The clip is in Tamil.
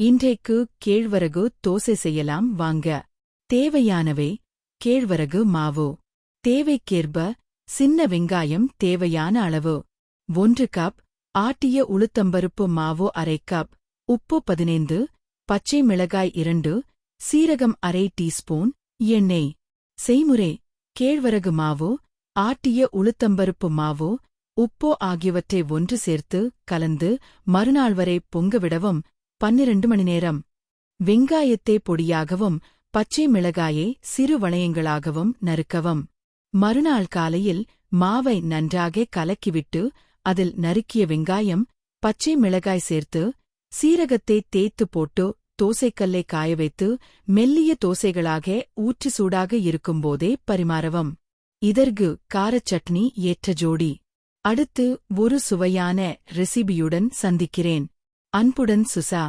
இன்றைக்கு கேழ்வரகு தோசை செய்யலாம் வாங்க. தேவையானவை கேழ்வரகு மாவு. தேவைக்கேற்ப சின்ன வெங்காயம் தேவையான அளவு. ஒன்று கப் ஆட்டிய உளுத்தம்பருப்பு மாவு அரை கப். உப்பு பதினைந்து பச்சை மிளகாய் இரண்டு சீரகம் அரை டீஸ்பூன் எண்ணெய். செய்முறை கேழ்வரகு மாவு ஆட்டிய உளுத்தம்பருப்பு மாவு உப்பு ஆகியவற்றை ஒன்று சேர்த்து கலந்து மறுநாள் வரை பொங்கவிடவும் பன்னிரண்டு மணி நேரம் வெங்காயத்தை பொடியாகவும் பச்சை மிளகாயை சிறு வளையங்களாகவும் நறுக்கவும். மறுநாள் காலையில் மாவை நன்றாக கலக்கிவிட்டு அதில் நறுக்கிய வெங்காயம் பச்சை மிளகாய் சேர்த்து சீரகத்தை தேய்த்து போட்டு தோசைக்கல்லை காய வைத்து மெல்லிய தோசைகளாக ஊற்றி சூடாக இருக்கும்போதே பரிமாறவும். இதற்கு காரச் சட்னி ஏற்ற ஜோடி. அடுத்து ஒரு சுவையான ரெசிபியுடன் சந்திக்கிறேன். அன்புடன் சுசா.